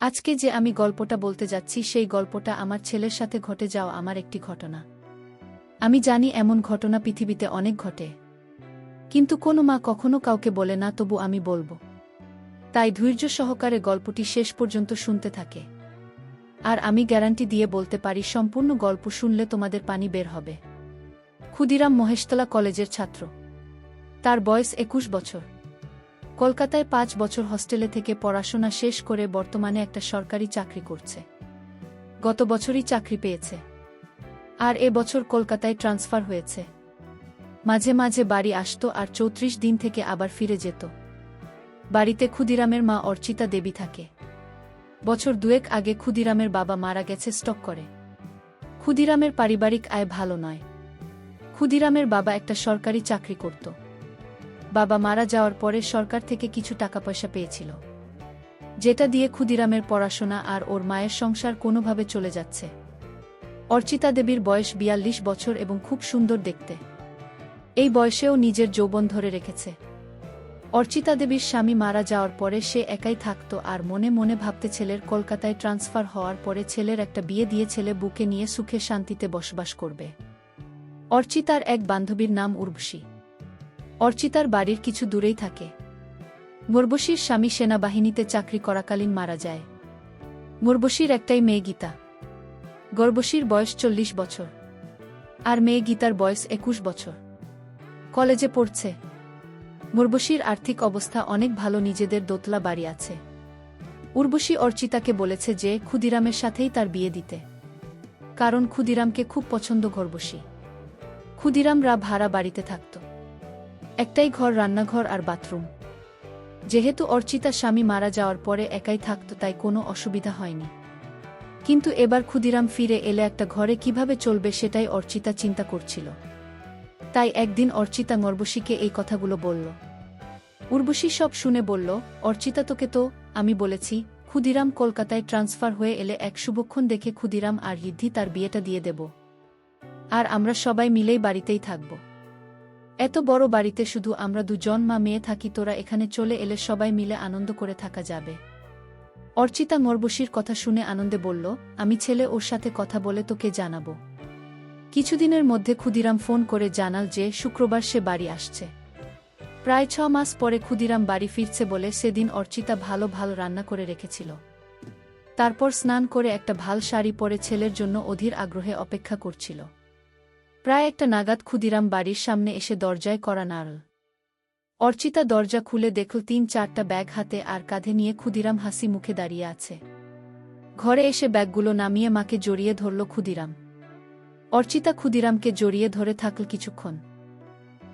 আজকে যে আমি গল্পটা বলতে যাচ্ছি, সেই গল্পটা আমার ছেলের সাথে ঘটে যাওয়া আমার একটি ঘটনা। আমি জানি এমন ঘটনা পৃথিবীতে অনেক ঘটে। কিন্তু কোনো মা কখনো কাউকে বলে না, তবু আমি বলব। তাই ধৈর্য সহকারে গল্পটি শেষ পর্যন্ত শুনতে থাকে। আর আমি গ্যারান্টি দিয়ে বলতে পারি, সম্পূর্ণ গল্প শুনলে তোমাদের পানি বের হবে। ক্ষুদিরাম মহেশতলা কলেজের ছাত্র। তার বয়স একুশ বছর। কলকাতায় পাঁচ বছর হস্টেলে থেকে পড়াশোনা শেষ করে বর্তমানে একটা সরকারি চাকরি করছে। গত বছরই চাকরি পেয়েছে। আর এ বছর কলকাতায় ট্রান্সফার হয়েছে। মাঝে মাঝে বাড়ি আসতো আর চৌত্রিশ দিন থেকে আবার ফিরে যেত। বাড়িতে ক্ষুদিরামের মা অর্চিতা দেবী থাকে। বছর দুয়েক আগে ক্ষুদিরামের বাবা মারা গেছে স্টক করে। ক্ষুদিরামের পারিবারিক আয় ভালো নয়। ক্ষুদিরামের বাবা একটা সরকারি চাকরি করত। বাবা মারা যাওয়ার পরে সরকার থেকে কিছু টাকা পয়সা পেয়েছিল। যেটা দিয়ে ক্ষুদিরামের পড়াশোনা আর ওর মায়ের সংসার কোনোভাবে চলে যাচ্ছে। অর্চিতা দেবীর বয়স বিয়াল্লিশ বছর এবং খুব সুন্দর দেখতে। এই বয়সেও নিজের যৌবন ধরে রেখেছে। অর্চিতা দেবীর স্বামী মারা যাওয়ার পরে সে একাই থাকত আর মনে মনে ভাবতে ছেলের কলকাতায় ট্রান্সফার হওয়ার পরে ছেলের একটা বিয়ে দিয়ে ছেলে বুকে নিয়ে সুখে শান্তিতে বসবাস করবে। অর্চিতার এক বান্ধবীর নাম উর্বশী। অর্চিতার বাড়ির কিছু দূরেই থাকে। মুরবশীর স্বামী সেনাবাহিনীতে চাকরি করাকালীন মারা যায়। মুরবশীর একটাই মেয়ে গীতা। গর্বশীর বয়স চল্লিশ বছর। আর মেয়ে গীতার বয়স একুশ বছর। কলেজে পড়ছে। মুরবশীর আর্থিক অবস্থা অনেক ভালো, নিজেদের দোতলা বাড়ি আছে। উর্বশী অর্চিতাকে বলেছে যে, ক্ষুদিরামের সাথেই তার বিয়ে দিতে। কারণ ক্ষুদিরামকে খুব পছন্দ গর্বশী ক্ষুদিরামরা ভাড়া বাড়িতে থাকত। একটাই ঘর রান্নাঘর আর বাথরুম। যেহেতু অর্চিতা স্বামী মারা যাওয়ার পরে একাই থাকত, তাই কোনো অসুবিধা হয়নি। কিন্তু এবার ক্ষুদিরাম ফিরে এলে একটা ঘরে কীভাবে চলবে সেটাই অর্চিতা চিন্তা করছিল। তাই একদিন অর্চিতা নর্বশীকে এই কথাগুলো বলল। উর্বশী সব শুনে বলল, অর্চিতা তোকে তো, আমি বলেছি, ক্ষুদিরাম কলকাতায় ট্রান্সফার হয়ে এলে এক শুভক্ষণ দেখে ক্ষুদিরাম আর রিদ্ধি তার বিয়েটা দিয়ে দেব। আর আমরা সবাই মিলেই বাড়িতেই থাকব। এত বড় বাড়িতে শুধু আমরা দুজন মা মেয়ে থাকি, তোরা এখানে চলে এলে সবাই মিলে আনন্দ করে থাকা যাবে। অর্চিতা নরবশীর কথা শুনে আনন্দে বলল, আমি ছেলে, ওর সাথে কথা বলে তোকে জানাব। কিছুদিনের মধ্যে ক্ষুদিরাম ফোন করে জানাল যে শুক্রবার সে বাড়ি আসছে। প্রায় ছ মাস পরে ক্ষুদিরাম বাড়ি ফিরছে বলে সেদিন অর্চিতা ভালো ভালো রান্না করে রেখেছিল। তারপর স্নান করে একটা ভালো শাড়ি পরে ছেলের জন্য অধীর আগ্রহে অপেক্ষা করছিল। প্রায় একটা নাগাদ ক্ষুদিরাম বাড়ির সামনে এসে দরজায় করা নাড়ল। অর্চিতা দরজা খুলে দেখল তিন চারটা ব্যাগ হাতে আর কাঁধে নিয়ে ক্ষুদিরাম হাসি মুখে দাঁড়িয়ে আছে। ঘরে এসে ব্যাগগুলো নামিয়ে মাকে জড়িয়ে ধরল ক্ষুদিরাম। অর্চিতা ক্ষুদিরামকে জড়িয়ে ধরে থাকল কিছুক্ষণ।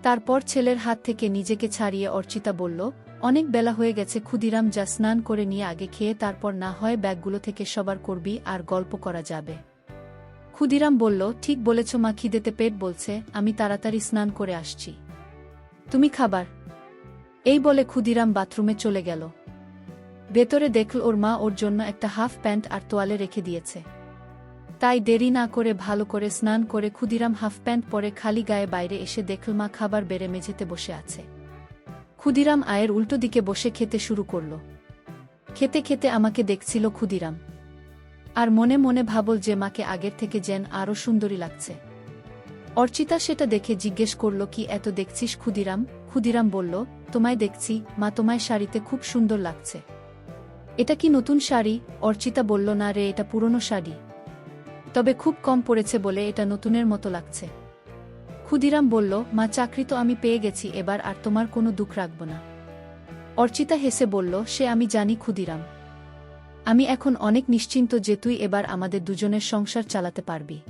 তারপর ছেলের হাত থেকে নিজেকে ছাড়িয়ে অর্চিতা বলল, অনেক বেলা হয়ে গেছে ক্ষুদিরাম, যা স্নান করে নিয়ে আগে খেয়ে তারপর না হয় ব্যাগগুলো থেকে সবার করবি আর গল্প করা যাবে। ক্ষুদিরাম বলল, ঠিক বলেছ মা, খিদেতে পেট বলছে, আমি তাড়াতাড়ি স্নান করে আসছি। তুমি খাবার? এই বলে ক্ষুদিরাম বাথরুমে চলে গেল। ভেতরে দেখল ওর মা ওর জন্য একটা হাফ প্যান্ট আর তোয়ালে রেখে দিয়েছে। তাই দেরি না করে ভালো করে স্নান করে ক্ষুদিরাম হাফ প্যান্ট পরে খালি গায়ে বাইরে এসে দেখল মা খাবার বেড়ে মেঝেতে বসে আছে। ক্ষুদিরাম আয়ের উল্টো দিকে বসে খেতে শুরু করল। খেতে খেতে আমাকে দেখছিল ক্ষুদিরাম। আর মনে মনে ভাবল যে মাকে আগের থেকে যেন আরও সুন্দরী লাগছে। অর্চিতা সেটা দেখে জিজ্ঞেস করল, কি এত দেখছিস ক্ষুদিরাম? ক্ষুদিরাম বলল, তোমায় দেখছি, মা তোমায় শাড়িতে খুব সুন্দর লাগছে। এটা কি নতুন শাড়ি? অর্চিতা বলল, না রে, এটা পুরনো শাড়ি। তবে খুব কম পড়েছে বলে এটা নতুনের মতো লাগছে। ক্ষুদিরাম বলল, মা, চাকরি তো আমি পেয়ে গেছি, এবার আর তোমার কোনো দুঃখ রাখব না। অর্চিতা হেসে বলল, সে আমি জানি ক্ষুদিরাম। আমি এখন অনেক নিশ্চিন্ত যে তুই এবার আমাদের দুজনের সংসার চালাতে পারবি।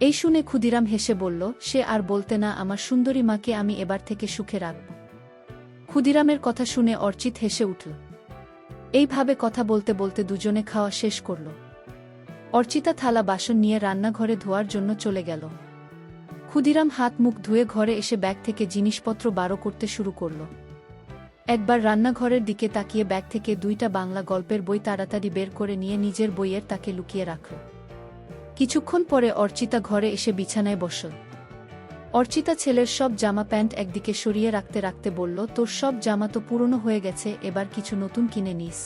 এই শুনে ক্ষুদিরাম হেসে বলল, সে আর বলতে না, আমার সুন্দরী মাকে আমি এবার থেকে সুখে রাখব। ক্ষুদিরামের কথা শুনে অর্চিত হেসে উঠল। এইভাবে কথা বলতে বলতে দুজনে খাওয়া শেষ করল। অর্চিতা থালা বাসন নিয়ে রান্নাঘরে ধোয়ার জন্য চলে গেল। ক্ষুদিরাম হাত মুখ ধুয়ে ঘরে এসে ব্যাগ থেকে জিনিসপত্র বারো করতে শুরু করল। একবার রান্নাঘরের দিকে তাকিয়ে ব্যাগ থেকে দুইটা বাংলা গল্পের বই তাড়াতাড়ি বের করে নিয়ে নিজের বইয়ের তাকে লুকিয়ে রাখল কিছুক্ষণ পরে অর্চিতা ঘরে এসে বিছানায় বসল। অর্চিতা ছেলের সব জামা প্যান্ট একদিকে সরিয়ে রাখতে রাখতে বলল, তোর সব জামা তো পুরনো হয়ে গেছে, এবার কিছু নতুন কিনে নিস।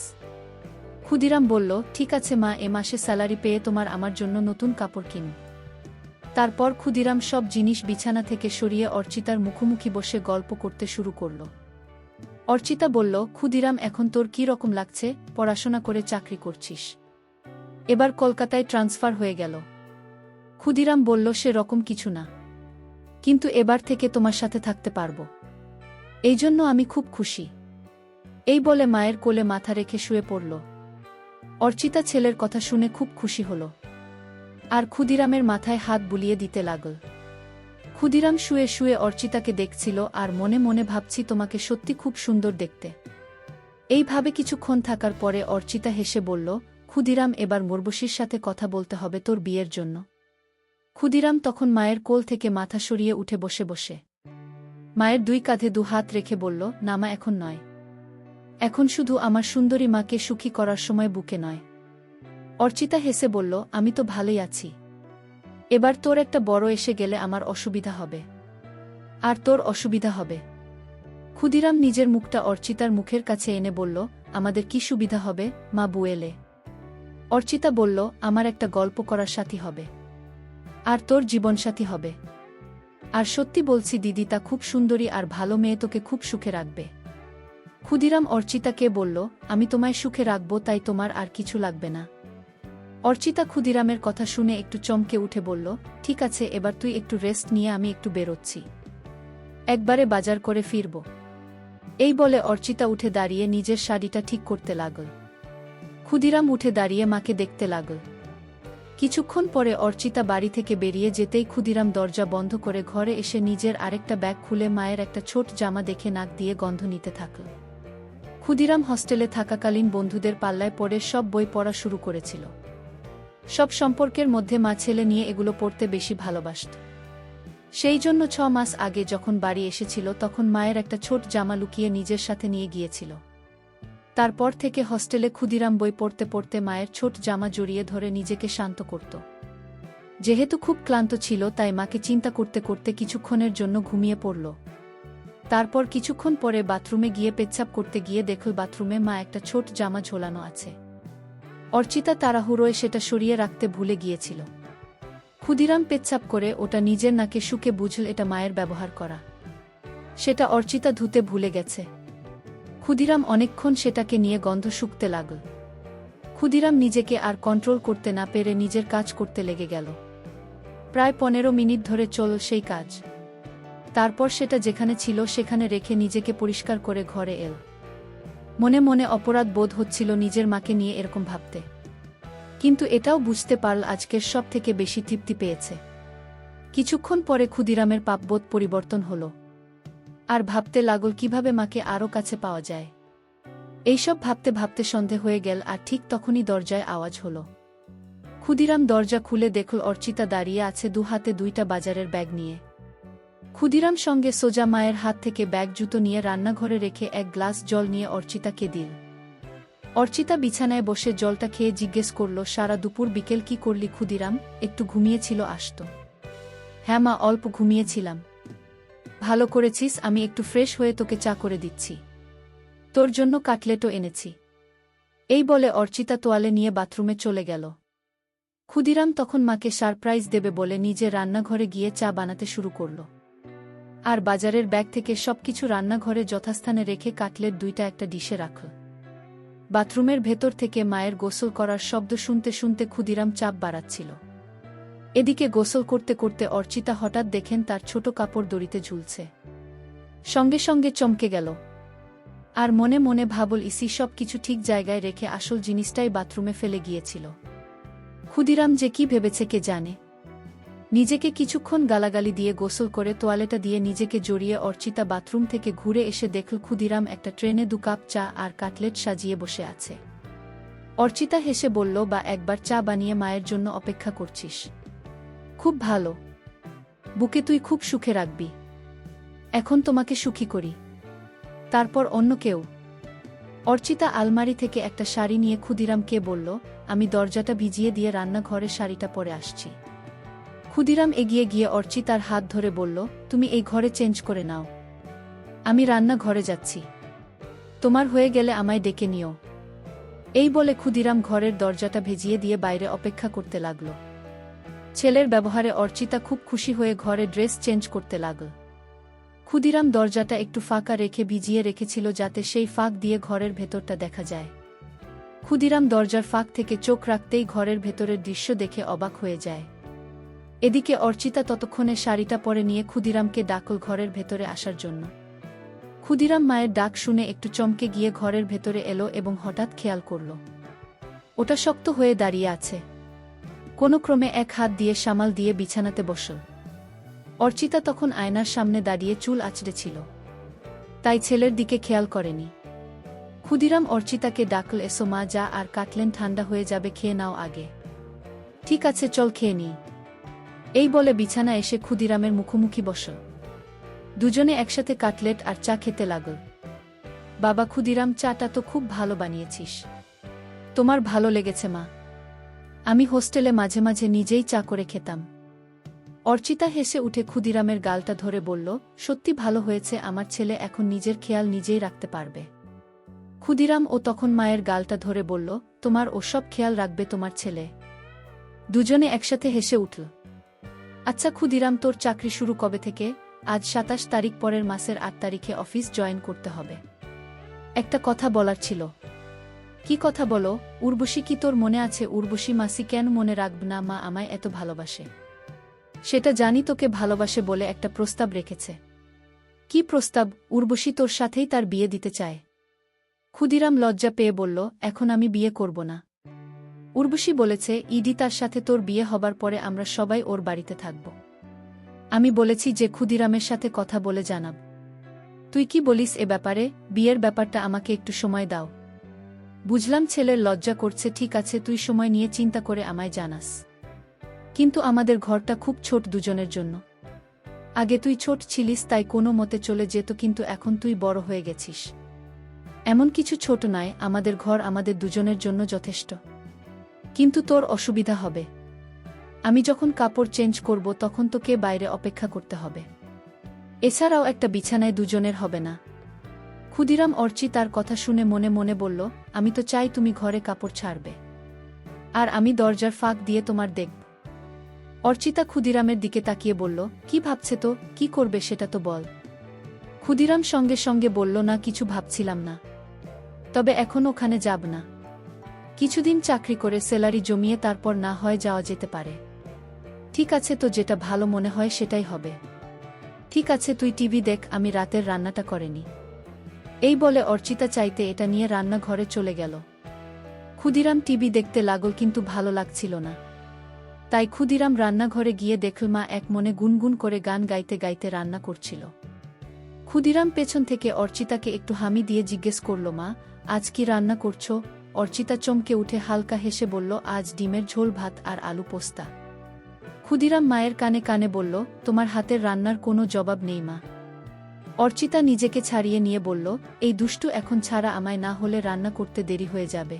ক্ষুদিরাম বলল, ঠিক আছে মা, এ মাসে স্যালারি পেয়ে তোমার আমার জন্য নতুন কাপড় কিন। তারপর ক্ষুদিরাম সব জিনিস বিছানা থেকে সরিয়ে অর্চিতার মুখোমুখি বসে গল্প করতে শুরু করল। অর্চিতা বলল, ক্ষুদিরাম, এখন তোর কি রকম লাগছে? পড়াশোনা করে চাকরি করছিস। এবার কলকাতায় ট্রান্সফার হয়ে গেল। ক্ষুদিরাম বলল, সে রকম কিছু না। কিন্তু এবার থেকে তোমার সাথে থাকতে পারব। এই জন্য আমি খুব খুশি। এই বলে মায়ের কোলে মাথা রেখে শুয়ে পড়ল। অর্চিতা ছেলের কথা শুনে খুব খুশি হল। আর ক্ষুদিরামের মাথায় হাত বুলিয়ে দিতে লাগল। ক্ষুদিরাম শুয়ে শুয়ে অর্চিতাকে দেখছিল আর মনে মনে ভাবছি তোমাকে সত্যি খুব সুন্দর দেখতে। এইভাবে কিছুক্ষণ থাকার পরে অর্চিতা হেসে বলল, ক্ষুদিরাম, এবার মুরবশির সাথে কথা বলতে হবে তোর বিয়ের জন্য। ক্ষুদিরাম তখন মায়ের কোল থেকে মাথা সরিয়ে উঠে বসে বসে। মায়ের দুই কাঁধে দু হাত রেখে বলল নামা এখন নয়। এখন শুধু আমার সুন্দরী মাকে সুখী করার সময় বুকে নয়। অর্চিতা হেসে বলল, আমি তো ভালোই আছি। এবার তোর একটা বড় এসে গেলে আমার অসুবিধা হবে। আর তোর অসুবিধা হবে। ক্ষুদিরাম নিজের মুখটা অর্চিতার মুখের কাছে এনে বলল, আমাদের কি সুবিধা হবে, মা বুয়েলে? অর্চিতা বলল, আমার একটা গল্প করার সাথী হবে। আর তোর জীবনসাথী হবে। আর সত্যি বলছি দিদি, তা খুব সুন্দরী আর ভালো মেয়ে তোকে খুব সুখে রাখবে। ক্ষুদিরাম অর্চিতাকে বলল, আমি তোমায় সুখে রাখব, তাই তোমার আর কিছু লাগবে না। অর্চিতা ক্ষুদিরামের কথা শুনে একটু চমকে উঠে বলল, ঠিক আছে, এবার তুই একটু রেস্ট নিয়ে আমি একটু বেরোচ্ছি। একবারে বাজার করে ফিরব। এই বলে অর্চিতা উঠে দাঁড়িয়ে নিজের শাড়িটা ঠিক করতে লাগল। ক্ষুদিরাম উঠে দাঁড়িয়ে মাকে দেখতে লাগল। কিছুক্ষণ পরে অর্চিতা বাড়ি থেকে বেরিয়ে যেতেই ক্ষুদিরাম দরজা বন্ধ করে ঘরে এসে নিজের আরেকটা ব্যাগ খুলে মায়ের একটা ছোট জামা দেখে নাক দিয়ে গন্ধ নিতে থাকল। ক্ষুদিরাম হস্টেলে থাকাকালীন বন্ধুদের পাল্লায় পড়ে সব বই পড়া শুরু করেছিল। সব সম্পর্কের মধ্যে মা ছেলে নিয়ে এগুলো পড়তে বেশি ভালোবাসত। সেই জন্য ছ মাস আগে যখন বাড়ি এসেছিল, তখন মায়ের একটা ছোট জামা লুকিয়ে নিজের সাথে নিয়ে গিয়েছিল। তারপর থেকে হস্টেলে ক্ষুদিরাম বই পড়তে পড়তে মায়ের ছোট জামা জড়িয়ে ধরে নিজেকে শান্ত করত। যেহেতু খুব ক্লান্ত ছিল, তাই মাকে চিন্তা করতে করতে কিছুক্ষণের জন্য ঘুমিয়ে পড়ল। তারপর কিছুক্ষণ পরে বাথরুমে গিয়ে পেচ্ছাপ করতে গিয়ে দেখল বাথরুমে মা একটা ছোট জামা ঝোলানো আছে। অর্চিতা তাড়াহুড়োয় সেটা সরিয়ে রাখতে ভুলে গিয়েছিল। ক্ষুদিরাম পেচ্ছাপ করে ওটা নিজের নাকে শুকে বুঝল এটা মায়ের ব্যবহার করা। সেটা অর্চিতা ধুতে ভুলে গেছে। ক্ষুদিরাম অনেকক্ষণ সেটাকে নিয়ে গন্ধ শুকতে লাগল। ক্ষুদিরাম নিজেকে আর কন্ট্রোল করতে না পেরে নিজের কাজ করতে লেগে গেল। প্রায় পনেরো মিনিট ধরে চল সেই কাজ। তারপর সেটা যেখানে ছিল সেখানে রেখে নিজেকে পরিষ্কার করে ঘরে এল। মনে মনে অপরাধ বোধ হচ্ছিল নিজের মাকে নিয়ে এরকম ভাবতে। কিন্তু এটাও বুঝতে পারল আজকের সব থেকে বেশি তৃপ্তি পেয়েছে। কিছুক্ষণ পরে ক্ষুদিরামের পাপবোধ পরিবর্তন হল। আর ভাবতে লাগল কীভাবে মাকে আরও কাছে পাওয়া যায়। এইসব ভাবতে ভাবতে সন্ধে হয়ে গেল আর ঠিক তখনই দরজায় আওয়াজ হল। ক্ষুদিরাম দরজা খুলে দেখল অর্চিতা দাঁড়িয়ে আছে দু হাতে দুইটা বাজারের ব্যাগ নিয়ে। ক্ষুদিরাম সঙ্গে সোজা মায়ের হাত থেকে ব্যাগ জুতো নিয়ে রান্নাঘরে রেখে এক গ্লাস জল নিয়ে অর্চিতাকে দিল। অর্চিতা বিছানায় বসে জলটা খেয়ে জিজ্ঞেস করল, সারা দুপুর বিকেল কি করলি ক্ষুদিরাম? একটু ঘুমিয়েছিল আসত? হ্যাঁ মা, অল্প ঘুমিয়েছিলাম। ভালো করেছিস, আমি একটু ফ্রেশ হয়ে তোকে চা করে দিচ্ছি। তোর জন্য কাটলেটও এনেছি। এই বলে অর্চিতা তোয়ালে নিয়ে বাথরুমে চলে গেল। ক্ষুদিরাম তখন মাকে সারপ্রাইজ দেবে বলে নিজে রান্নাঘরে গিয়ে চা বানাতে শুরু করল। আর বাজারের ব্যাগ থেকে সবকিছু রান্নাঘরে যথাস্থানে রেখে কাটলেট দুইটা একটা ডিশে রাখল বাথরুমের ভেতর থেকে মায়ের গোসল করার শব্দ শুনতে শুনতে ক্ষুদিরাম চাপ বাড়াচ্ছিল। এদিকে গোসল করতে করতে অর্চিতা হঠাৎ দেখেন তার ছোট কাপড় দড়িতে ঝুলছে। সঙ্গে সঙ্গে চমকে গেল। আর মনে মনে ভাবল, ইসি সব কিছু ঠিক জায়গায় রেখে আসল জিনিসটাই বাথরুমে ফেলে গিয়েছিল। ক্ষুদিরাম যে কি ভেবেছে কে জানে? নিজেকে কিছুক্ষণ গালাগালি দিয়ে গোসল করে তোয়ালেটা দিয়ে নিজেকে জড়িয়ে অর্চিতা বাথরুম থেকে ঘুরে এসে দেখল ক্ষুদিরাম একটা ট্রেনে দু কাপ চা আর কাটলেট সাজিয়ে বসে আছে। অর্চিতা হেসে বলল, বা একবার চা বানিয়ে মায়ের জন্য অপেক্ষা করছিস। খুব ভালো। বুকে তুই খুব সুখে রাখবি। এখন তোমাকে সুখী করি। তারপর অন্য কেউ? অর্চিতা আলমারি থেকে একটা শাড়ি নিয়ে ক্ষুদিরামকে বলল, আমি দরজাটা ভিজিয়ে দিয়ে রান্নাঘরে শাড়িটা পরে আসছি। ক্ষুদিরাম এগিয়ে গিয়ে অর্চিতার হাত ধরে বলল, তুমি এই ঘরে চেঞ্জ করে নাও। আমি রান্না ঘরে যাচ্ছি। তোমার হয়ে গেলে আমায় ডেকে নিও এই বলে ক্ষুদিরাম ঘরের দরজাটা ভেজিয়ে দিয়ে বাইরে অপেক্ষা করতে লাগল। ছেলের ব্যবহারে অর্চিতা খুব খুশি হয়ে ঘরে ড্রেস চেঞ্জ করতে লাগল। ক্ষুদিরাম দরজাটা একটু ফাঁকা রেখে ভিজিয়ে রেখেছিল যাতে সেই ফাঁক দিয়ে ঘরের ভেতরটা দেখা যায়। ক্ষুদিরাম দরজার ফাঁক থেকে চোখ রাখতেই ঘরের ভেতরের দৃশ্য দেখে অবাক হয়ে যায়। এদিকে অর্চিতা ততক্ষণে শাড়িটা পরে নিয়ে ক্ষুদিরামকে ডাকল ঘরের ভেতরে আসার জন্য। ক্ষুদিরাম মায়ের ডাক শুনে একটু চমকে গিয়ে ঘরের ভেতরে এলো এবং হঠাৎ খেয়াল করল, ওটা শক্ত হয়ে দাঁড়িয়ে আছে। কোনো ক্রমে এক হাত দিয়ে সামাল দিয়ে বিছানাতে বসল। অর্চিতা তখন আয়নার সামনে দাঁড়িয়ে চুল আছড়েছিল তাই ছেলের দিকে খেয়াল করেনি। ক্ষুদিরাম অর্চিতাকে ডাকল, এসো মা, যা আর কাটলেন, ঠান্ডা হয়ে যাবে, খেয়ে নাও আগে। ঠিক আছে, চল খেয়ে নিই। এই বলে বিছানা এসে ক্ষুদিরামের মুখোমুখি বসল। দুজনে একসাথে কাটলেট আর চা খেতে লাগল। বাবা ক্ষুদিরাম, চাটা তো খুব ভালো বানিয়েছিস। তোমার ভালো লেগেছে, মা। আমি হোস্টেলে মাঝে মাঝে নিজেই চা করে খেতাম। অর্চিতা হেসে উঠে ক্ষুদিরামের গালটা ধরে বলল, সত্যি ভালো হয়েছে, আমার ছেলে এখন নিজের খেয়াল নিজেই রাখতে পারবে। ক্ষুদিরাম ও তখন মায়ের গালটা ধরে বলল, তোমার ওসব খেয়াল রাখবে তোমার ছেলে। দুজনে একসাথে হেসে উঠল। আচ্ছা ক্ষুদিরাম, তোর চাকরি শুরু কবে থেকে? আজ সাতাশ তারিখ পরের মাসের আট তারিখে অফিস জয়েন করতে হবে। একটা কথা বলার ছিল। কি কথা বলো? উর্বশী কি তোর মনে আছে? উর্বশী মাসি কেন মনে রাখব না? মা আমায় এত ভালোবাসে। সেটা জানি তোকে ভালোবাসে বলে একটা প্রস্তাব রেখেছে। কি প্রস্তাব? উর্বশী তোর সাথেই তার বিয়ে দিতে চায়। ক্ষুদিরাম লজ্জা পেয়ে বলল, এখন আমি বিয়ে করব না। উর্বশী বলেছে, ইডি তার সাথে তোর বিয়ে হবার পরে আমরা সবাই ওর বাড়িতে থাকব। আমি বলেছি যে ক্ষুদিরামের সাথে কথা বলে জানাব। তুই কি বলিস এ ব্যাপারে? বিয়ের ব্যাপারটা আমাকে একটু সময় দাও। বুঝলাম ছেলের লজ্জা করছে, ঠিক আছে, তুই সময় নিয়ে চিন্তা করে আমায় জানাস। কিন্তু আমাদের ঘরটা খুব ছোট দুজনের জন্য। আগে তুই ছোট ছিলিস, তাই কোনো মতে চলে যেত, কিন্তু এখন তুই বড় হয়ে গেছিস। এমন কিছু ছোট নয় আমাদের ঘর আমাদের দুজনের জন্য যথেষ্ট। কিন্তু তোর অসুবিধা হবে। আমি যখন কাপড় চেঞ্জ করব তখন তোকে বাইরে অপেক্ষা করতে হবে। এছাড়াও একটা বিছানায় দুজনের হবে না। ক্ষুদিরাম অর্চি তার কথা শুনে মনে মনে বলল, আমি তো চাই তুমি ঘরে কাপড় ছাড়বে। আর আমি দরজার ফাঁক দিয়ে তোমার দেখব। অর্চিতা ক্ষুদিরামের দিকে তাকিয়ে বলল, কি ভাবছে তো? কি করবে সেটা তো বল। ক্ষুদিরাম সঙ্গে সঙ্গে বলল, না, কিছু ভাবছিলাম না। তবে এখন ওখানে যাব না। কিছুদিন চাকরি করে স্যালারি জমিয়ে তারপর না হয় যাওয়া যেতে পারে। ঠিক আছে তো যেটা ভালো মনে হয় সেটাই হবে। ঠিক আছে তুই টিভি দেখ, আমি রাতের রান্নাটা করেনি। এই বলে অর্চিতা চাইতে এটা নিয়ে রান্নাঘরে চলে গেল। ক্ষুদিরাম টিভি দেখতে লাগল কিন্তু ভালো লাগছিল না। তাই ক্ষুদিরাম রান্নাঘরে গিয়ে দেখল মা এক মনে গুনগুন করে গান গাইতে গাইতে রান্না করছিল। ক্ষুদিরাম পেছন থেকে অর্চিতাকে একটু হামি দিয়ে জিজ্ঞেস করল, মা, আজ কি রান্না করছ? অর্চিতা চমকে উঠে হালকা হেসে বলল, আজ ডিমের ঝোল, ভাত আর আলু পোস্তা। ক্ষুদিরাম মায়ের কানে কানে বলল, তোমার হাতের রান্নার কোনো জবাব নেই, মা। অর্চিতা নিজেকে ছাড়িয়ে নিয়ে বলল, এই দুষ্টু এখন ছাড়া আমায় না হলে রান্না করতে দেরি হয়ে যাবে।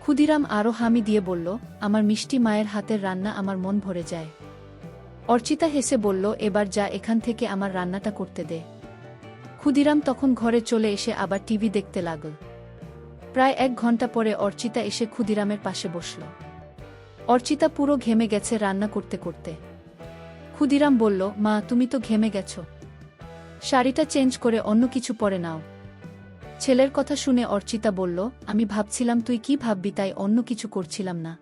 ক্ষুদিরাম আরও হামি দিয়ে বলল, আমার মিষ্টি মায়ের হাতের রান্না আমার মন ভরে যায়। অর্চিতা হেসে বলল, এবার যা, এখান থেকে আমার রান্নাটা করতে দে। ক্ষুদিরাম তখন ঘরে চলে এসে আবার টিভি দেখতে লাগল। প্রায় এক ঘণ্টা পরে অর্চিতা এসে ক্ষুদিরামের পাশে বসল। অর্চিতা পুরো ঘেমে গেছে রান্না করতে করতে। ক্ষুদিরাম বলল, মা, তুমি তো ঘেমে গেছ। শাড়িটা চেঞ্জ করে অন্য কিছু পরে নাও। ছেলের কথা শুনে অর্চিতা বলল, আমি ভাবছিলাম তুই কি ভাববি, তাই অন্য কিছু করছিলাম না।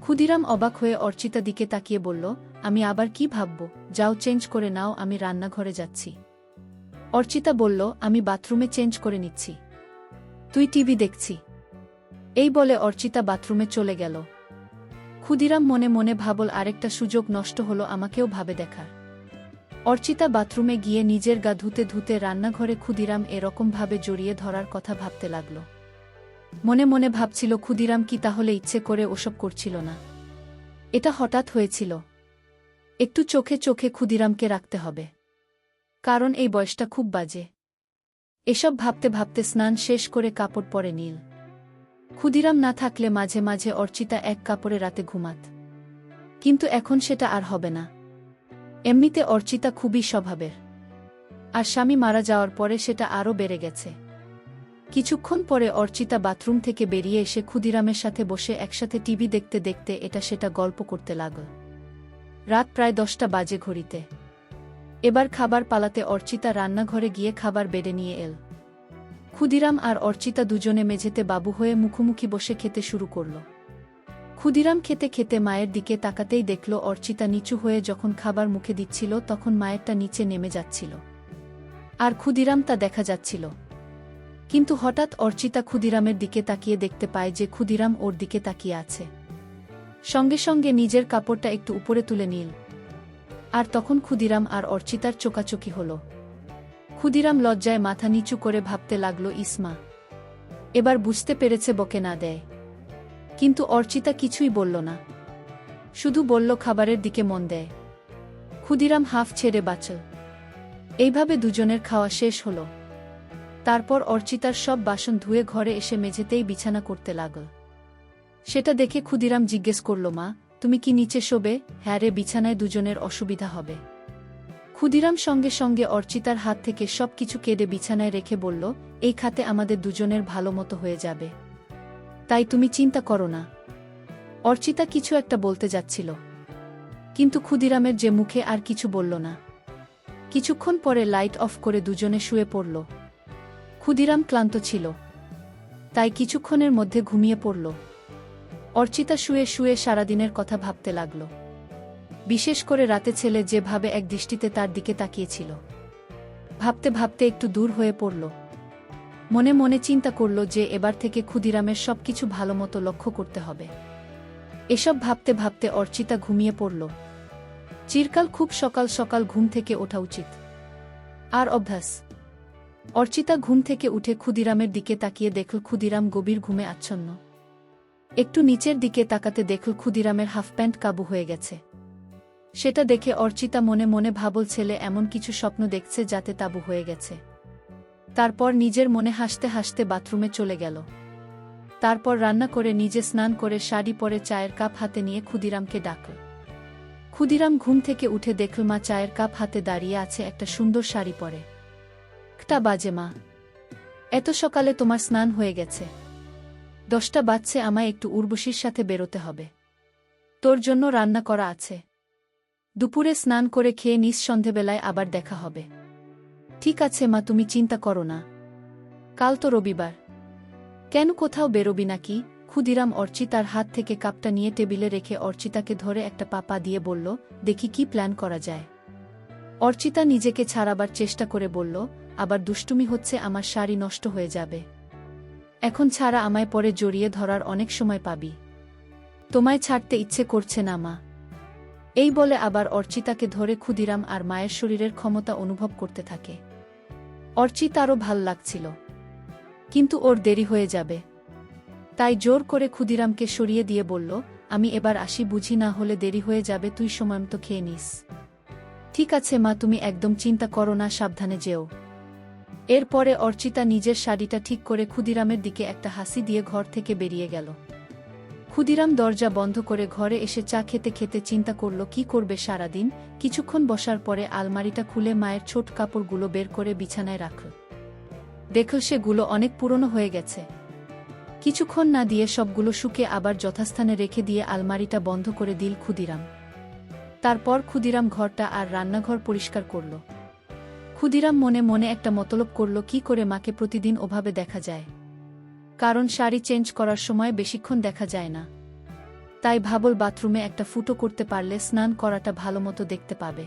ক্ষুদিরাম অবাক হয়ে অর্চিতা দিকে তাকিয়ে বলল, আমি আবার কি ভাবব? যাও চেঞ্জ করে নাও, আমি রান্নাঘরে যাচ্ছি। অর্চিতা বলল, আমি বাথরুমে চেঞ্জ করে নিচ্ছি। তুই টিভি দেখছি। এই বলে অর্চিতা বাথরুমে চলে গেল। ক্ষুদিরাম মনে মনে ভাবল আরেকটা সুযোগ নষ্ট হলো আমাকেও ভাবে দেখার। অর্চিতা বাথরুমে গিয়ে নিজের গা ধুতে ধুতে রান্নাঘরে ক্ষুদিরাম এরকমভাবে জড়িয়ে ধরার কথা ভাবতে লাগল। মনে মনে ভাবছিল, ক্ষুদিরাম কি তাহলে ইচ্ছে করে ওসব করছিল না? এটা হঠাৎ হয়েছিল। একটু চোখে চোখে ক্ষুদিরামকে রাখতে হবে। কারণ এই বয়সটা খুব বাজে। এসব ভাবতে ভাবতে স্নান শেষ করে কাপড় পরে নীল। ক্ষুদিরাম না থাকলে মাঝে মাঝে অর্চিতা এক কাপড়ে রাতে ঘুমাত। কিন্তু এখন সেটা আর হবে না। এমনিতে অর্চিতা খুবই স্বভাবের। আর স্বামী মারা যাওয়ার পরে সেটা আরও বেড়ে গেছে। কিছুক্ষণ পরে অর্চিতা বাথরুম থেকে বেরিয়ে এসে ক্ষুদিরামের সাথে বসে একসাথে টিভি দেখতে দেখতে এটা সেটা গল্প করতে লাগল। রাত প্রায় দশটা বাজে ঘড়িতে। এবার খাবার পালাতে অর্চিতা রান্নাঘরে গিয়ে খাবার বেড়ে নিয়ে এল। ক্ষুদিরাম আর অর্চিতা দুজনে মেঝেতে বাবু হয়ে মুখোমুখি বসে খেতে শুরু করল। ক্ষুদিরাম খেতে খেতে মায়ের দিকে তাকাতেই দেখল অর্চিতা নিচু হয়ে যখন খাবার মুখে দিচ্ছিল তখন মায়েরটা নিচে নেমে যাচ্ছিল। আর ক্ষুদিরাম তা দেখা যাচ্ছিল। কিন্তু হঠাৎ অর্চিতা ক্ষুদিরামের দিকে তাকিয়ে দেখতে পায় যে ক্ষুদিরাম ওর দিকে তাকিয়ে আছে। সঙ্গে সঙ্গে নিজের কাপড়টা একটু উপরে তুলে নিল। আর তখন ক্ষুদিরাম আর অর্চিতার চোকাচোকি হল। ক্ষুদিরাম লজ্জায় মাথা নিচু করে ভাবতে লাগল, ইসমা, এবার বুঝতে পেরেছে বকে না দেয়। কিন্তু অর্চিতা কিছুই বলল না, শুধু বলল খাবারের দিকে মন দেয়। ক্ষুদিরাম হাফ ছেড়ে বাঁচল। এইভাবে দুজনের খাওয়া শেষ হল। তারপর অর্চিতার সব বাসন ধুয়ে ঘরে এসে মেঝেতেই বিছানা করতে লাগল। সেটা দেখে ক্ষুদিরাম জিজ্ঞেস করল, মা তুমি কি নিচে শোবে? হ্যাঁ রে, বিছানায় দুজনের অসুবিধা হবে। ক্ষুদিরাম সঙ্গে সঙ্গে অর্চিতার হাত থেকে সব কিছু কেড়ে বিছানায় রেখে বলল, এই খাতে আমাদের দুজনের ভালো মতো হয়ে যাবে। তাই তুমি চিন্তা করো না। অর্চিতা কিছু একটা বলতে যাচ্ছিল। কিন্তু ক্ষুদিরামের যে মুখে আর কিছু বলল না। কিছুক্ষণ পরে লাইট অফ করে দুজনে শুয়ে পড়ল। ক্ষুদিরাম ক্লান্ত ছিল। তাই কিছুক্ষণের মধ্যে ঘুমিয়ে পড়ল। অর্চিতা শুয়ে শুয়ে সারাদিনের কথা ভাবতে লাগল। বিশেষ করে রাতে ছেলে যেভাবে এক দৃষ্টিতে তার দিকে তাকিয়েছিল। ভাবতে ভাবতে একটু দূর হয়ে পড়ল। মনে মনে চিন্তা করল যে এবার থেকে ক্ষুদিরামের সবকিছু ভালোমতো লক্ষ্য করতে হবে। এসব ভাবতে ভাবতে অর্চিতা ঘুমিয়ে পড়ল। চিরকাল খুব সকাল সকাল ঘুম থেকে ওঠা উচিত। আর অভ্যাস। অর্চিতা ঘুম থেকে উঠে ক্ষুদিরামের দিকে তাকিয়ে দেখল ক্ষুদিরাম গভীর ঘুমে আচ্ছন্ন। একটু নিচের দিকে তাকাতে দেখল ক্ষুদিরামের হাফ প্যান্ট কাবু হয়ে গেছে। সেটা দেখে অর্চিতা মনে মনে ভাবল, ছেলে, এমন কিছু স্বপ্ন দেখছে যাতে তাবু হয়ে গেছে। তারপর নিজের মনে হাসতে হাসতে বাথরুমে চলে গেল। তারপর রান্না করে নিজে স্নান করে শাড়ি পরে চায়ের কাপ হাতে নিয়ে ক্ষুদিরামকে ডাকল। ক্ষুদিরাম ঘুম থেকে উঠে দেখল, মা, চায়ের কাপ হাতে দাঁড়িয়ে আছে, একটা সুন্দর শাড়ি পরে। একটা বাজে, মা। এত সকালে তোমার স্নান হয়ে গেছে। দশটা বাজছে, আমায় একটু উর্বশীর সাথে বেরোতে হবে। তোর জন্য রান্না করা আছে। দুপুরে স্নান করে খেয়ে নিস সন্ধেবেলায় আবার দেখা হবে। ঠিক আছে মা, তুমি চিন্তা করো না। কাল তো রবিবার। কেন কোথাও বেরোবি নাকি ক্ষুদিরাম অর্চিতার হাত থেকে কাপটা নিয়ে টেবিলে রেখে অর্চিতাকে ধরে একটা পাপা দিয়ে বলল, দেখি কি প্ল্যান করা যায়। অর্চিতা নিজেকে ছাড়াবার চেষ্টা করে বলল, আবার দুষ্টুমি হচ্ছে, আমার শাড়ি নষ্ট হয়ে যাবে। এখন ছাড়া আমায় পরে জড়িয়ে ধরার অনেক সময় পাবি। তোমায় ছাড়তে ইচ্ছে করছে না, মা। এই বলে আবার অর্চিতাকে ধরে ক্ষুদিরাম আর মায়ের শরীরের ক্ষমতা অনুভব করতে থাকে। অর্চিতারও ভালো লাগছিল। কিন্তু ওর দেরি হয়ে যাবে। তাই জোর করে ক্ষুদিরামকে সরিয়ে দিয়ে বলল, আমি এবার আসি, বুঝি না হলে দেরি হয়ে যাবে, তুই সময় সময়মতো খেয়ে নিস। ঠিক আছে, মা, তুমি একদম চিন্তা করো না, সাবধানে যেও। এরপরে অর্চিতা নিজের শাড়িটা ঠিক করে ক্ষুদিরামের দিকে একটা হাসি দিয়ে ঘর থেকে বেরিয়ে গেল। ক্ষুদিরাম দরজা বন্ধ করে ঘরে এসে চা খেতে খেতে চিন্তা করল, কি করবে সারাদিন? কিছুক্ষণ বসার পরে আলমারিটা খুলে মায়ের ছোট কাপড়গুলো বের করে বিছানায় রাখল দেখল সেগুলো অনেক পুরনো হয়ে গেছে। কিছুক্ষণ না দিয়ে সবগুলো শুকে আবার যথাস্থানে রেখে দিয়ে আলমারিটা বন্ধ করে দিল ক্ষুদিরাম। তারপর ক্ষুদিরাম ঘরটা আর রান্নাঘর পরিষ্কার করল। ক্ষুদিরাম মনে মনে একটা মতলব করল, কি করে মাকে প্রতিদিন ওভাবে দেখা যায়? কারণ শাড়ি চেঞ্জ করার সময় বেশিক্ষণ দেখা যায় না। তাই ভাবল বাথরুমে একটা ফুটো করতে পারলে স্নান করাটা ভালো মতো দেখতে পাবে।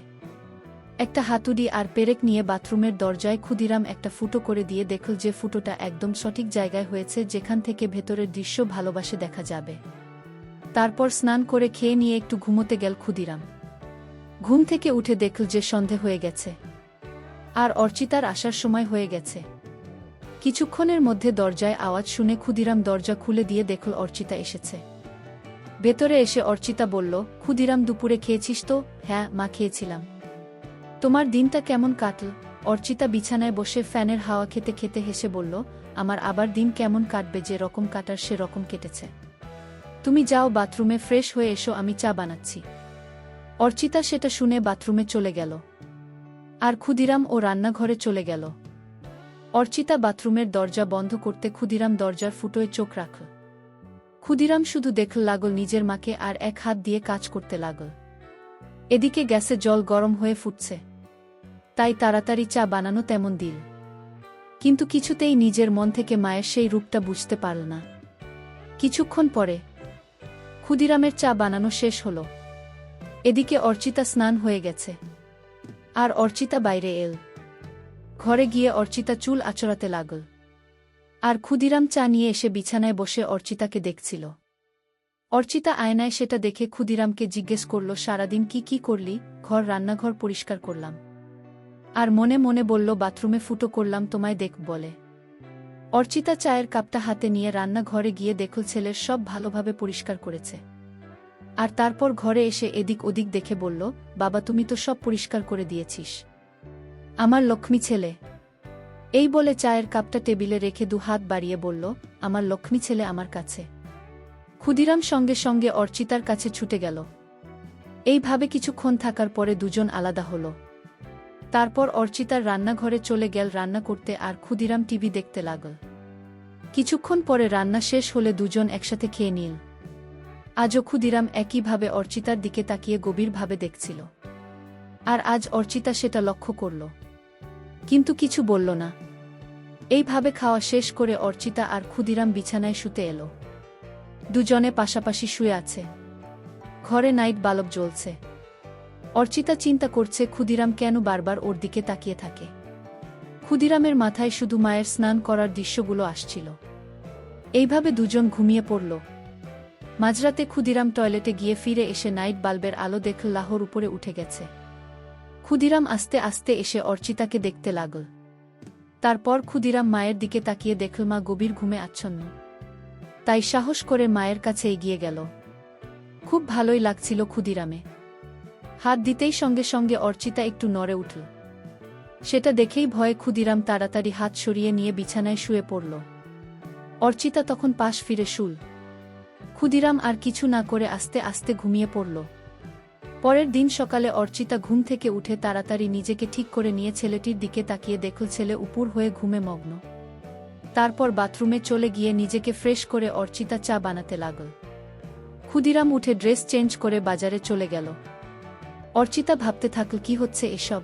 একটা হাতুড়ি আর পেরেক নিয়ে বাথরুমের দরজায় ক্ষুদিরাম একটা ফুটো করে দিয়ে দেখল যে ফুটোটা একদম সঠিক জায়গায় হয়েছে, যেখান থেকে ভেতরের দৃশ্য ভালোবাসে দেখা যাবে। তারপর স্নান করে খেয়ে নিয়ে একটু ঘুমোতে গেল ক্ষুদিরাম। ঘুম থেকে উঠে দেখল যে সন্ধে হয়ে গেছে। আর অর্চিতার আসার সময় হয়ে গেছে। কিছুক্ষণের মধ্যে দরজায় আওয়াজ শুনে ক্ষুদিরাম দরজা খুলে দিয়ে দেখল অর্চিতা এসেছে। ভেতরে এসে অর্চিতা বলল, ক্ষুদিরাম, দুপুরে খেয়েছিস তো? হ্যাঁ মা, খেয়েছিলাম। তোমার দিনটা কেমন কাটল? অর্চিতা বিছানায় বসে ফ্যানের হাওয়া খেতে খেতে হেসে বলল, আমার আবার দিন কেমন কাটবে যে রকম কাটার সে রকম কেটেছে। তুমি যাও বাথরুমে ফ্রেশ হয়ে এসো, আমি চা বানাচ্ছি। অর্চিতা সেটা শুনে বাথরুমে চলে গেল। আর ক্ষুদিরাম ও রান্নাঘরে চলে গেল। অর্চিতা বাথরুমের দরজা বন্ধ করতে ক্ষুদিরাম দরজার ফুটোয় চোখ রাখল ক্ষুদিরাম শুধু দেখল লাগল নিজের মাকে আর এক হাত দিয়ে কাজ করতে লাগল। এদিকে গ্যাসে জল গরম হয়ে ফুটছে। তাই তাড়াতাড়ি চা বানানো তেমন দিল। কিন্তু কিছুতেই নিজের মন থেকে মায়ের সেই রূপটা বুঝতে পারল না। কিছুক্ষণ পরে ক্ষুদিরামের চা বানানো শেষ হল। এদিকে অর্চিতা স্নান হয়ে গেছে। আর অর্চিতা বাইরে এল। ঘরে গিয়ে অর্চিতা চুল আচড়াতে লাগল। আর ক্ষুদিরাম চা নিয়ে এসে বিছানায় বসে অর্চিতাকে দেখছিল। অর্চিতা আয়নায় সেটা দেখে ক্ষুদিরামকে জিজ্ঞেস করল, সারাদিন কি কি করলি? ঘর, রান্নাঘর পরিষ্কার করলাম। আর মনে মনে বলল, বাথরুমে ফুটো করলাম, তোমায় দেখ বলে। অর্চিতা চায়ের কাপটা হাতে নিয়ে রান্নাঘরে গিয়ে দেখল, ছেলের সব ভালোভাবে পরিষ্কার করেছে। আর তারপর ঘরে এসে এদিক ওদিক দেখে বলল, বাবা, তুমি তো সব পরিষ্কার করে দিয়েছিস। আমার লক্ষ্মী ছেলে। এই বলে চায়ের কাপটা টেবিলে রেখে দু হাত বাড়িয়ে বলল, আমার লক্ষ্মী ছেলে আমার কাছে। ক্ষুদিরাম সঙ্গে সঙ্গে অর্চিতার কাছে ছুটে গেল। এইভাবে কিছুক্ষণ থাকার পরে দুজন আলাদা হল। তারপর অর্চিতার রান্নাঘরে চলে গেল রান্না করতে আর ক্ষুদিরাম টিভি দেখতে লাগল। কিছুক্ষণ পরে রান্না শেষ হলে দুজন একসাথে খেয়ে নিল। আজও ক্ষুদিরাম একইভাবে অর্চিতার দিকে তাকিয়ে গভীরভাবে দেখছিল। আর আজ অর্চিতা সেটা লক্ষ্য করল। কিন্তু কিছু বলল না। এইভাবে খাওয়া শেষ করে অর্চিতা আর ক্ষুদিরাম বিছানায় শুতে এলো। দুজনে পাশাপাশি শুয়ে আছে। ঘরে নাইট বালব জ্বলছে। অর্চিতা চিন্তা করছে ক্ষুদিরাম কেন বারবার ওর দিকে তাকিয়ে থাকে। ক্ষুদিরামের মাথায় শুধু মায়ের স্নান করার দৃশ্যগুলো আসছিল। এইভাবে দুজন ঘুমিয়ে পড়ল। মাঝরাতে ক্ষুদিরাম টয়লেটে গিয়ে ফিরে এসে নাইট বাল্বের আলো দেখল লাহোর উপরে উঠে গেছে। ক্ষুদিরাম আস্তে আস্তে এসে অর্চিতাকে দেখতে লাগল। তারপর ক্ষুদিরাম মায়ের দিকে তাকিয়ে দেখল মা গভীর ঘুমে আচ্ছন্ন। তাই সাহস করে মায়ের কাছে এগিয়ে গেল। খুব ভালোই লাগছিল ক্ষুদিরামে। হাত দিতেই সঙ্গে সঙ্গে অর্চিতা একটু নড়ে উঠল। সেটা দেখেই ভয়ে ক্ষুদিরাম তাড়াতাড়ি হাত সরিয়ে নিয়ে বিছানায় শুয়ে পড়ল। অর্চিতা তখন পাশ ফিরে শুল। ক্ষুদিরাম আর কিছু না করে আস্তে আস্তে ঘুমিয়ে পড়ল। পরের দিন সকালে অর্চিতা ঘুম থেকে উঠে তাড়াতাড়ি নিজেকে ঠিক করে নিয়ে ছেলেটির দিকে তাকিয়ে দেখল ছেলে উপুর হয়ে ঘুমে মগ্ন। তারপর বাথরুমে চলে গিয়ে নিজেকে ফ্রেশ করে অর্চিতা চা বানাতে লাগল। ক্ষুদিরাম উঠে ড্রেস চেঞ্জ করে বাজারে চলে গেল। অর্চিতা ভাবতে থাকল, কি হচ্ছে এসব?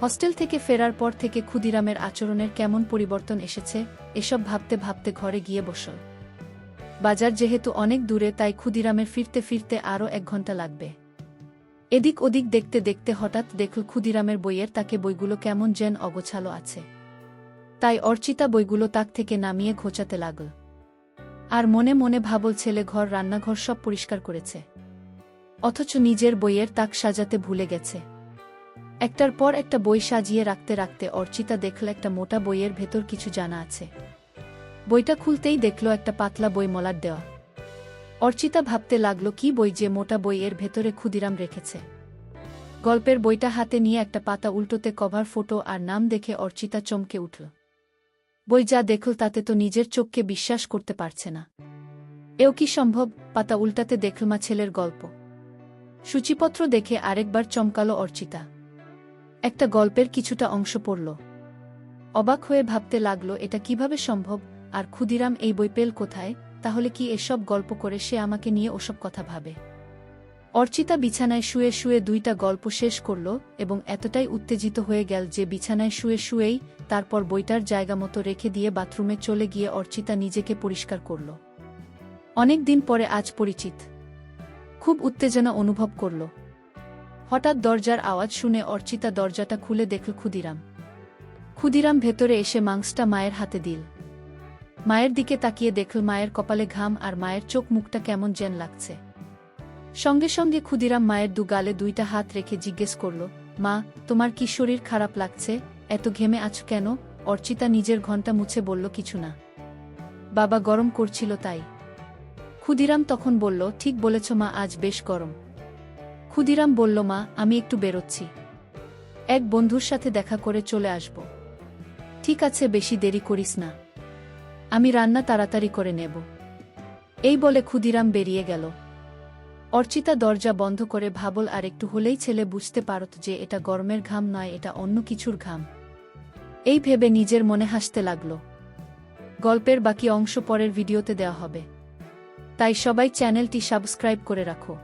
হস্টেল থেকে ফেরার পর থেকে ক্ষুদিরামের আচরণের কেমন পরিবর্তন এসেছে? এসব ভাবতে ভাবতে ঘরে গিয়ে বসল। বাজার যেহেতু অনেক দূরে, তাই ক্ষুদিরামের ফিরতে ফিরতে আরও এক ঘণ্টা লাগবে। এদিক ওদিক দেখতে দেখতে হঠাৎ দেখল ক্ষুদিরামের বইয়ের তাকে বইগুলো কেমন যেন অগোছালো আছে। তাই অর্চিতা বইগুলো তাক থেকে নামিয়ে ঘোচাতে লাগল। আর মনে মনে ভাবল, ছেলে ঘর, রান্নাঘর সব পরিষ্কার করেছে। অথচ নিজের বইয়ের তাক সাজাতে ভুলে গেছে। একটার পর একটা বই সাজিয়ে রাখতে রাখতে অর্চিতা দেখল একটা মোটা বইয়ের ভেতর কিছু জানা আছে। বইটা খুলতেই দেখল একটা পাতলা বই মলার দেওয়া। অর্চিতা ভাবতে লাগল, কি বই যে মোটা বই এর ভেতরে ক্ষুদিরাম রেখেছে? গল্পের বইটা হাতে নিয়ে একটা পাতা উল্টোতে কভার ফটো আর নাম দেখে অর্চিতা চমকে উঠল। বই যা দেখল তাতে তো নিজের চোখকে বিশ্বাস করতে পারছে না। এও কি সম্ভব? পাতা উল্টাতে দেখল মা ছেলের গল্প। সূচিপত্র দেখে আরেকবার চমকালো অর্চিতা। একটা গল্পের কিছুটা অংশ পড়ল। অবাক হয়ে ভাবতে লাগল, এটা কীভাবে সম্ভব? আর ক্ষুদিরাম এই বই পেল কোথায়, তাহলে কি এসব গল্প করে সে আমাকে নিয়ে ওসব কথা ভাবে? অর্চিতা বিছানায় শুয়ে শুয়ে দুইটা গল্প শেষ করল এবং এতটাই উত্তেজিত হয়ে গেল যে বিছানায় শুয়ে শুয়েই তারপর বইটার জায়গা মতো রেখে দিয়ে বাথরুমে চলে গিয়ে অর্চিতা নিজেকে পরিষ্কার করল। অনেক দিন পরে আজ পরিচিত। খুব উত্তেজনা অনুভব করল। হঠাৎ দরজার আওয়াজ শুনে অর্চিতা দরজাটা খুলে দেখল ক্ষুদিরাম। ক্ষুদিরাম ভেতরে এসে মাংসটা মায়ের হাতে দিল। মায়ের দিকে তাকিয়ে দেখল মায়ের কপালে ঘাম আর মায়ের চোখ মুখটা কেমন যেন লাগছে। সঙ্গে সঙ্গে ক্ষুদিরাম মায়ের দু গালে দুইটা হাত রেখে জিজ্ঞেস করল, মা, তোমার কি শরীর খারাপ লাগছে? এত ঘেমে আছো কেন? অর্চিতা নিজের ঘণ্টা মুছে বলল, কিছু না। বাবা গরম করছিল তাই। ক্ষুদিরাম তখন বলল, ঠিক বলেছ মা, আজ বেশ গরম। ক্ষুদিরাম বলল, মা, আমি একটু বেরোচ্ছি। এক বন্ধুর সাথে দেখা করে চলে আসব। ঠিক আছে, বেশি দেরি করিস না। আমি রান্না তাড়াতাড়ি করে নেব। এই বলে ক্ষুদিরাম বেরিয়ে গেল। অর্চিতা দরজা বন্ধ করে ভাবল, আর একটু হলেই ছেলে বুঝতে পারত যে এটা গরমের ঘাম নয়, এটা অন্য কিছুর ঘাম। এই ভেবে নিজের মনে হাসতে লাগল। গল্পের বাকি অংশ পরের ভিডিওতে দেওয়া হবে। তাই সবাই চ্যানেলটি সাবস্ক্রাইব করে রাখো।